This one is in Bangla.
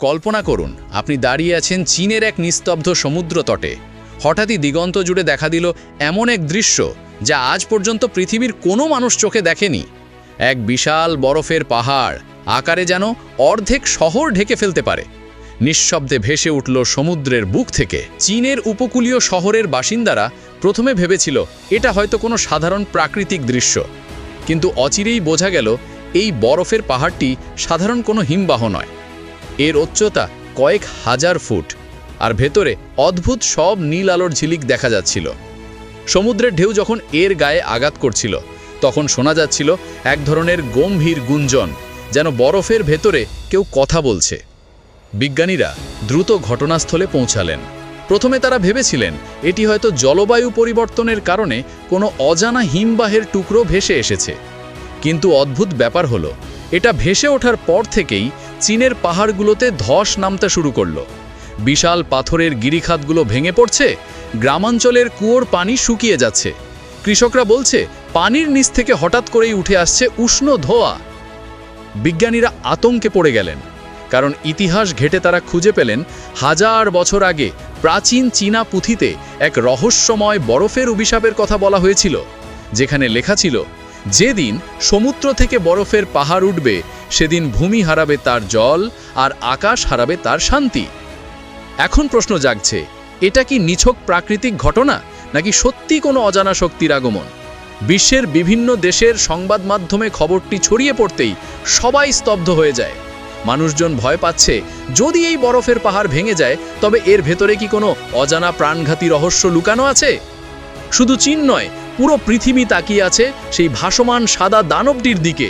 কল্পনা করুন, আপনি দাঁড়িয়ে আছেন চীনের এক নিস্তব্ধ সমুদ্র তটে। হঠাৎই দিগন্ত জুড়ে দেখা দিল এমন এক দৃশ্য যা আজ পর্যন্ত পৃথিবীর কোনো মানুষ চোখে দেখেনি। এক বিশাল বরফের পাহাড়, আকারে যেন অর্ধেক শহর ঢেকে ফেলতে পারে। নিঃশব্দে ভেসে উঠল সমুদ্রের বুক থেকে। চীনের উপকূলীয় শহরের বাসিন্দারা প্রথমে ভেবেছিল, এটা হয়তো কোনো সাধারণ প্রাকৃতিক দৃশ্য। কিন্তু অচিরেই বোঝা গেল, এই বরফের পাহাড়টি সাধারণ কোনো হিমবাহ নয়। এর উচ্চতা কয়েক হাজার ফুট, আর ভেতরে অদ্ভুত সব নীল আলোর ঝিলিক দেখা যাচ্ছিল। সমুদ্রের ঢেউ যখন এর গায়ে আঘাত করছিল, তখন শোনা যাচ্ছিল এক ধরনের গম্ভীর গুঞ্জন, যেন বরফের ভেতরে কেউ কথা বলছে। বিজ্ঞানীরা দ্রুত ঘটনাস্থলে পৌঁছালেন। প্রথমে তারা ভেবেছিলেন, এটি হয়তো জলবায়ু পরিবর্তনের কারণে কোনো অজানা হিমবাহের টুকরো ভেসে এসেছে। কিন্তু অদ্ভুত ব্যাপার হলো এটা ভেসে ওঠার পর থেকেই চীনের পাহাড়গুলোতে ধস নামতে শুরু করল। বিশাল পাথরের গিরিখাতগুলো ভেঙে পড়ছে, গ্রামাঞ্চলের কুয়োর পানি শুকিয়ে যাচ্ছে। কৃষকরা বলছে, পানির নিচ থেকে হঠাৎ করেই উঠে আসছে উষ্ণ ধোয়া। বিজ্ঞানীরা আতঙ্কে পড়ে গেলেন, কারণ ইতিহাস ঘেটে তারা খুঁজে পেলেন হাজার বছর আগে প্রাচীন চীনা পুঁথিতে এক রহস্যময় বরফের অভিশাপের কথা বলা হয়েছিল, যেখানে লেখা ছিল যেদিন সমুদ্র থেকে বরফের পাহাড় উঠবে, সেদিন ভূমি হারাবে তার জল আর আকাশ হারাবে তার শান্তি। এখন প্রশ্ন জাগছে, এটা কি নিছক প্রাকৃতিক ঘটনা, নাকি সত্যি কোনো অজানা শক্তির আগমন? বিশ্বের বিভিন্ন দেশের সংবাদ মাধ্যমে খবরটি ছড়িয়ে পড়তেই সবাই স্তব্ধ হয়ে যায়। মানুষজন ভয় পাচ্ছে, যদি এই বরফের পাহাড় ভেঙে যায়, তবে এর ভেতরে কি কোনো অজানা প্রাণঘাতী রহস্য লুকানো আছে? শুধু চীন নয় পুরো পৃথিবী তাকিয়ে আছে সেই ভাসমান সাদা দানবটির দিকে।